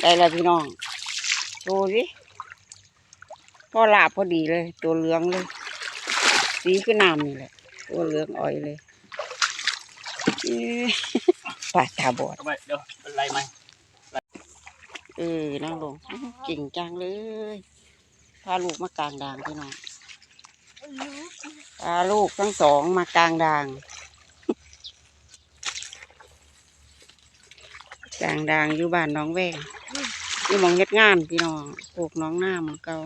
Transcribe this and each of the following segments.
ได้แล้วพี่น้องดูสิพ่อลาบพอดีเลย ตัวเหลืองเลย สีคือน้ำนี่แหละ ตัวเหลืองอ่อยเลยเอ้ยปลาตาบอดเอาไปเดี๋ยวเป็นไรไหมเออนั่งลงเก่งจังเลย พาลูกมากลางด่างพี่น้องพาลูกทั้งสองมากลางด่างกลางด่างอยู่บ้านน้องแวง อยู่มองเฮ็ดงานพี่น้องปลูกน้องหน้ามองเก่า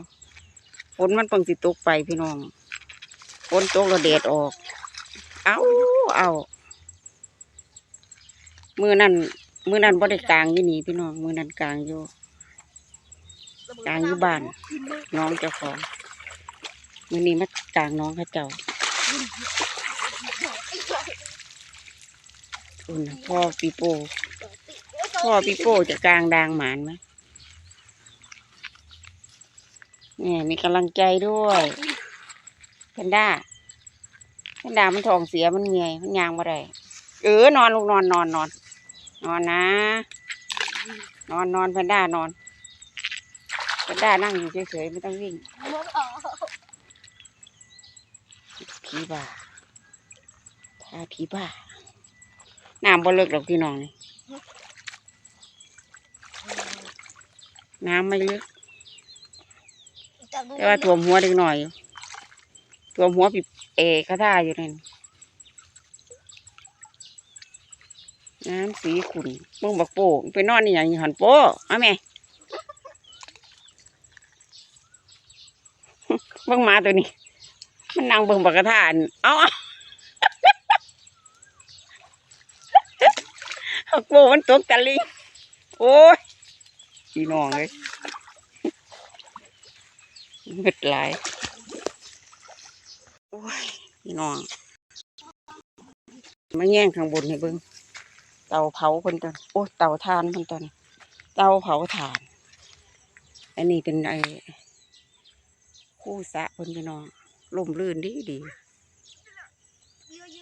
ฝนมันเพิ่งสิตกไปพี่น้องฝนตกแล้วแดดออก เอาเอามือนั่นมือนั่นบ่ได้กลางยู่นี่พี่น้องมือนั่นกลางอยู่กลางอยู่บ้าน น้องเจ้าของมือนี้มากลางน้องเขาเจ้าอุ่นพ่อปีโป้พ่อปีโป้จะกลางดางหมานไหมเนี่มีกำลังใจด้วยแพนด้าแพนด้ามันท้องเสียมันเหนื่อยมันยางมาได้เออนอนลูกนอนนอนนอนนอนนะ นอนนอนแพนด้านอนแพนด้านั่งอยู่เฉยๆไม่ต้องวิ่งผีบ้าถ้าผีบ้าน้ำบ่เลิกหรอกพี่น้องนี่น้ำไม่ลึก แต่ว่าถ่วมหัวเด็กหน่อยอยู่ถ่วมหัวปีเอกระท่าอยู่นั่นน้ำสีขุ่นมึงบักโป้มึงไปนอนนี่อย่างหันโป้เอาแม่เบิ่งมาตัวนี้ มันนั่งเบิ่งบักกระทานเอาเอาโป้มันตกตะลิงโอ้ยพี่น้องเลย เงึดหลาย โอ้ยพี่น้องมาแย่งข้างบนให้เบิ่งเตาเผาเดินตอนโอ้เตาทานเดินตอนเตาเผาถ่าน อันนี้เป็นไอ้คู่สะเพิ่นพี่น้องลมลื่นดีดี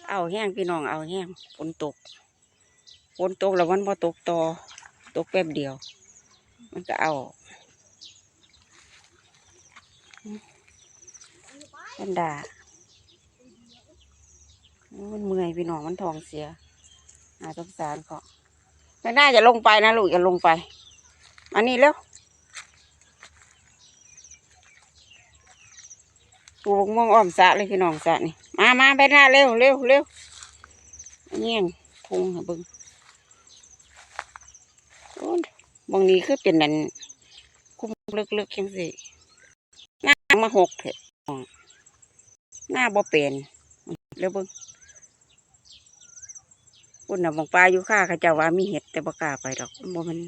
เอาแห้งพี่น้องเอาแห้งฝนตกฝนตกแล้วมันพอตกต่อตกแป๊บเดียว มันก็เอา กันดามันเมื่อยพี่น้องมันท้องเสียอาสงสารเขาไม่น่าจะลงไปนะลูกอย่าลงไปมานี่เร็วปลูกม่วงอ้อมสะเลยพี่น้องสะนี่มามาไปหน้าเร็วเร็วเร็วอันนี้ยงพุงค่ะเบึงโอ้บางนี้คือเป็นนั่นคุ้มลึกๆยังสิหน้ามาหกเถอะ หน้าบ่เป็นเร็วเบิ่งปุ่นน่ะบองปลาอยู่ข้าเขาเจ้าว่ามีเห็ดแต่บ่กล้าไปดอกบ่มัน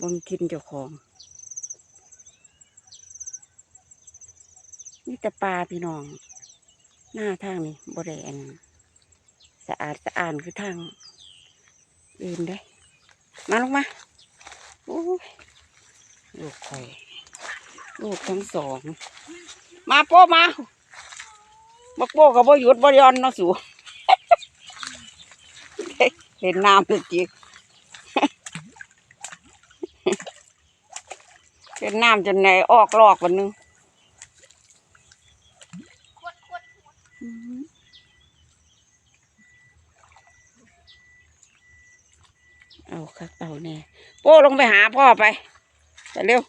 บ่มันทินเจ้าของนี่แต่ปลาพี่น้อง หน้าทางนี่บ่ได้อันสะอาดสะอาดคือทางอื่นได้ มาลงมาโอ้ยลูกข่อยลูกทั้งสอง มาโป้มา บักโป้กับบ่หยุดบ่หยอนเนาะสูเห็นน้ำเลยจีเห็นน้ำจนไหนออกลอกวันนึงเอาคักเอาแน่โป้ลงไปหาพ่อไปไปเร็ว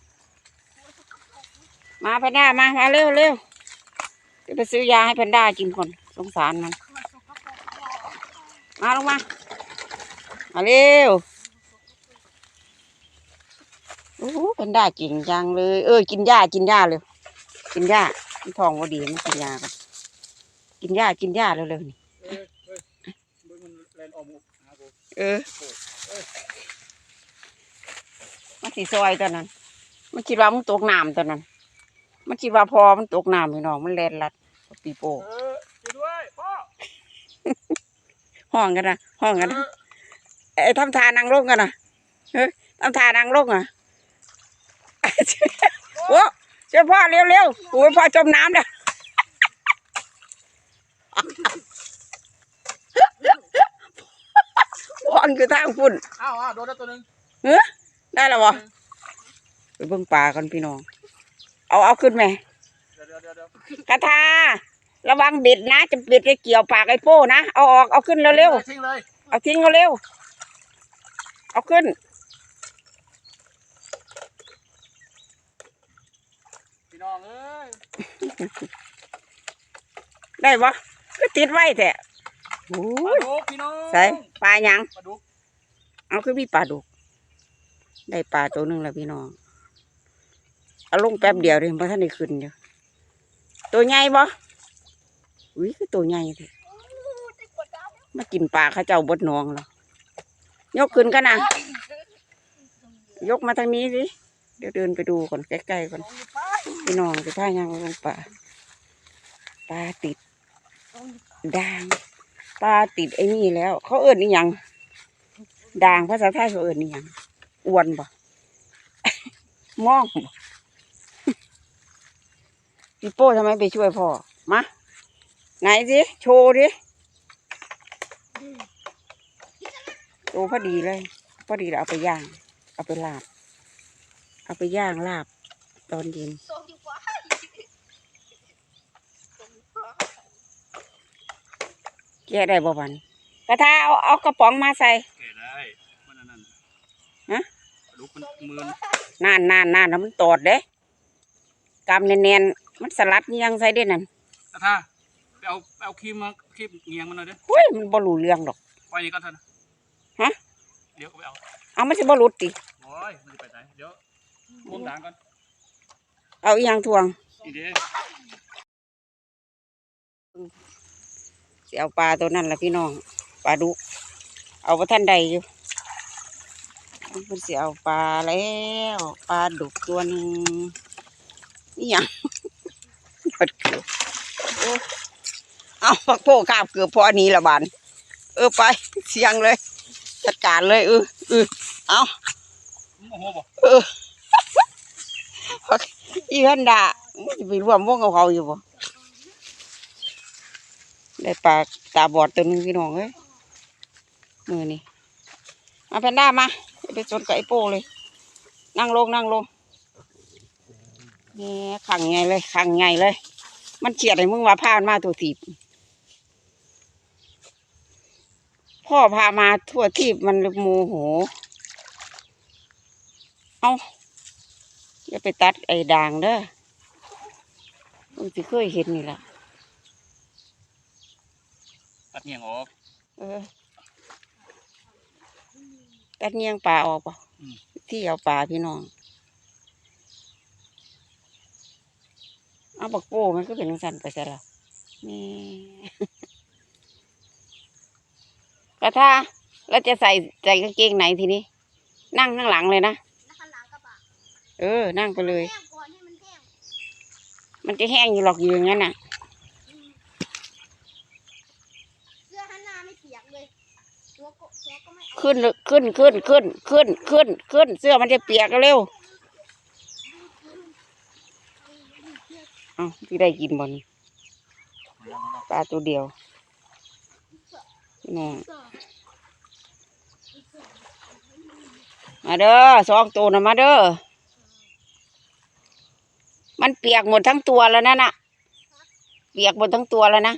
มาแพนด้ามา มาเร็วเร็ว จะไปซื้อยาให้แพนด้ากินคนสงสารมัน มาลงมา มาเร็วโอ้แพนด้าจริงจังเลย เออ กินหญ้ากินหญ้าเลย กินหญ้ามันท้องว่ดีมันกินหญ้ากันกินหญ้ากินหญ้าเร็วๆนี่เอ้ยเอ้ยเบิ่งมันแลนออกหมหากูเออมันสีซอยตอนนั้น มันคิดว่ามันตกน้ำตอนนั้น มันคิดว่าพอมันตกน้ำพี่น้องมันแลนลัด ปีโป้เออช่วยด้วยพ่อห้องกันนะห้องกันนะไอ้ทำทานังลงกันนะเฮ้ยทำทานังลงอะโอ้ช่วยพ่อเร็วเร็วๆโอ้ยพ่อจมน้ำเด้อพ่อคือทางฝุ่นอ้าวอ้าวโดนแล้วตัวหนึงเฮ้ยได้แล้วบ่เออเบิ่งปลากันพี่น้อง เอาเอาขึ้นไหม กระทาระวังเบ็ดนะ จะเบ็ดไปเกี่ยวปากไอ้โป้นะ เอาออก เอาขึ้นเร็วทิ้งเลยๆ เอาทิ้งเร็วๆเอาขึ้น พี่น้องเอ้ยได้ปะก็ติดไว้แท้โอ้ปลายดุกพี่น้องใส่ปลาหยัง ปลาดุกเอาคือมีปลาดุก ได้ปลาตัวหนึ่งแล้วพี่น้อง เอาลงแป๊บเดียวเลยเพราะท่านได้ขึ้นอยู่ ตัวใหญ่บ่อุ้ยคือตัวใหญ่เลยมากินปลาข้าเจ้าบดนองแล้วยกขึ้นกันนะยกมาทางนี้สิเดี๋ยวเดินไปดูก่อนใกล้ๆก่อนพี่น้องจะท่ายังลงปลาปลาติดด่างปลาติดไอ้นี่แล้ว เขาเอิ้นนี่ยังด่างภาษาไทยเขาเอิ้นนี่ยังอ้วนบ่มองบ่ พี่โป้ทำไมไปช่วยพ่อ มา ไหนสิ โชว์ดิโตพอดีเลย พอดีเราเอาไปย่าง เอาไปลาบ เอาไปย่างลาบ ตอนเย็นแกะได้บ่วันกระทาเอาเอากระป๋องมาใส่เกได้มันอันนั่นฮะปลาดุกมันมือนนานนานนานแล้วมันตอดเด้กำแน่นๆ มันสลัดอิหยังใส่ได้นั่นกระท่าไปเอาไปเอาครีมมาครีมเงียงมันหน่อยเด้อเฮ้ยมันบ่รู้เรื่องดอก ไว้นี่ก่อนเถอะนะฮะ เดี๋ยวก็ไปเอาเอามันสิบ่รู้ติ โอ้ยมันจะไปไหนเดี๋ยวมุมด่างก่อนเอาอีหยังทวงอีเด้สิเอาปลาตัวนั้นล่ะพี่น้อง ปลาดุก เอาบ่ทันใดอยู่มันสิเอาปลาแล้ว ปลาดุกตัวหนึงนี่หยังหม ดเกือเอาพักโพกาบเกือบพอนี้ละบานเออไปเสียงเลย จัดการเลยเออเออเอาเอออีพันดามันจะไปร่วมวงกับเขาอยู่บ่ได้ปลาตาบอดตัวหนึงพี่น้องเอ้ยมือนี่มาแพนด้ามาอย่าไปชนกับไอ้โป้เลย นั่งลงนั่งลงนี่ขังไงเลยขังไงเลย มันเฉียดให้มึงว่าพามันมาตัวทีบพ่อพามาทั่วทีบมันเลยโมโห เอาอย่าไปตัดไอ้ด่างเด้อมึงสิเคยเห็นนี่ล่ะ ตัดเงียงออกเออ ตัดเงียงปลาออกป่ะอืมที่เอาปลาพี่น้อง เอาบักโป้มันก็เป็นจังสันไปซะละนี่กระทาแล้วจะใส่ใส่กางเกงไหนทีนี้ นั่งข้างหลังเลยนะแล้วข้างหลังกระบะเออ นั่งไปเลย แห้งก่อนให้มันแห้งมันจะแห้งอยู่หรอกอยู่อย่างนั้นน่ะ เสื้อหันหน้าไม่เปียกเลยตัวก็ตัวก็ไม่เอาขึ้นเลยขึ้นขึ้นขึ้นขึ้นขึ้นขึ้น เสื้อมันจะเปียกเร็ว อาที่ได้กินบอลปลาตัวเดียวนี่มาเด้อสองตัวนะมาเด้อ มันเปียกหมดทั้งตัวแล้วนั่นน่ะ เปียกหมดทั้งตัวแล้วนะ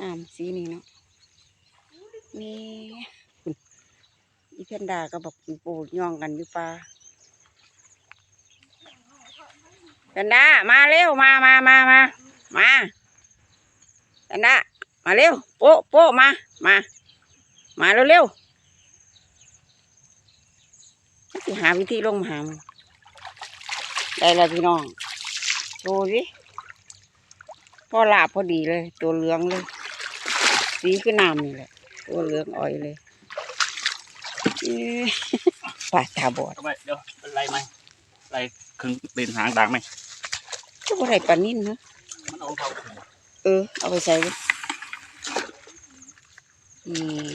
น้ำสีนี้เนาะนี่ อีเพนดาก็บอกปูย่องกันอยู่ปลาเพนดามาเร็วมามามามามาเพนดามาเร็วโป๊ะโป๊ะมามามาเร็วเร็วๆสิหาวิธีลงมาหามได้แล้วพี่น้องดูสิพอหลาบพอดีเลย ตัวเหลืองเลย สีคือน้ำนี่แหละตัวเหลืองอ่อยเลย ปลาตาบอดเอาไปเดี๋ยวเป็นไรไหมไรครึ่งตีนหางด่างไหมก็บ่ได้ปลานิ่นเนอะมันเอาเท่าขึ้นเออ เอาไปใส่ไว้อืม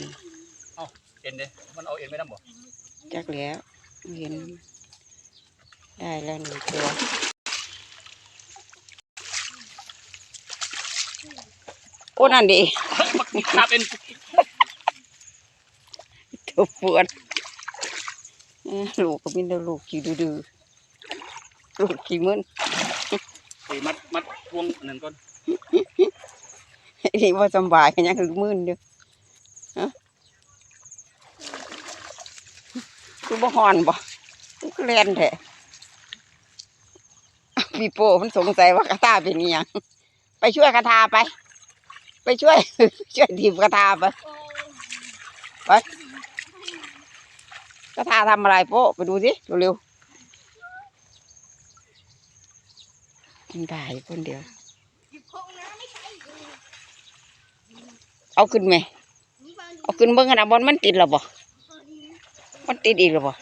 เอ็นเด้มันเอาเอ็นไม่ได้บ่จักแล้วเห็น ได้แล้วหนึ่งตัวโอ้นั่นดิครับเอ็น ตัวปวดเอ้อลูกก็มีแต่ลูกขี้ดื้อๆลูกขี้มึนไปมัดมัดพวงอันนั้นก่อนนี่ว่าสำบายกันยังคือมึนเด้อฮะคือบ่ฮอนบ่คือแลนแท้พี่โป้มันสงสัยว่ากระตาเป็นอีหยังไปช่วยกระทาไป ไปช่วย ช่วยทีมกระทาไปโอ้ กระทาทำอะไรโป้ไปดูสิเร็วๆมันได้คนเดียว เอาขึ้นไหมเอาขึ้นเบิ่งกันนะบอลมันติดหรอบ่มันติดอีกหรอบ่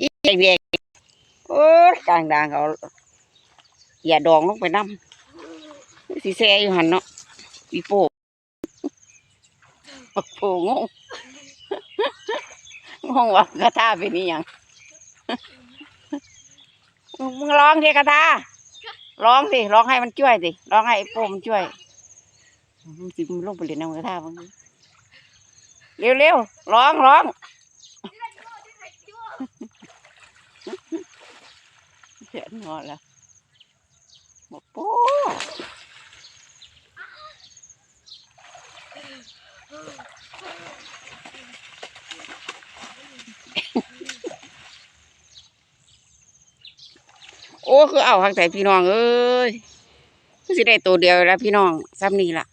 อีแยกแยกโอ้ยกลางดางเขาอย่าดองลงไปน้ำสีแซ่อยู่หันเนาะ ปีโป้ปักโป้งงงงว่ากระทาเป็นนี่ยังมึงร้องทีกระทาร้องสิร้องให้มันช่วยสิร้องให้ไอ้โป้มันช่วยมันสิมันลงไปเล่นน้ำกระทาบ้างเร็วเร็วร้องร้องเสียนอนแล้วบอกโป้ โอ้คือเอาหักใส่พี่น้องเอ้ยคือสิได้ตัวเดียวแล้วพี่น้องซ้ำนี่ล่ะ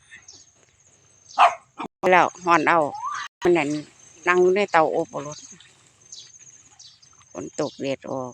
แล้วหอนเอามันนั่นนั่งอยู่ในเตาอบรถฝนตกเด็ดออก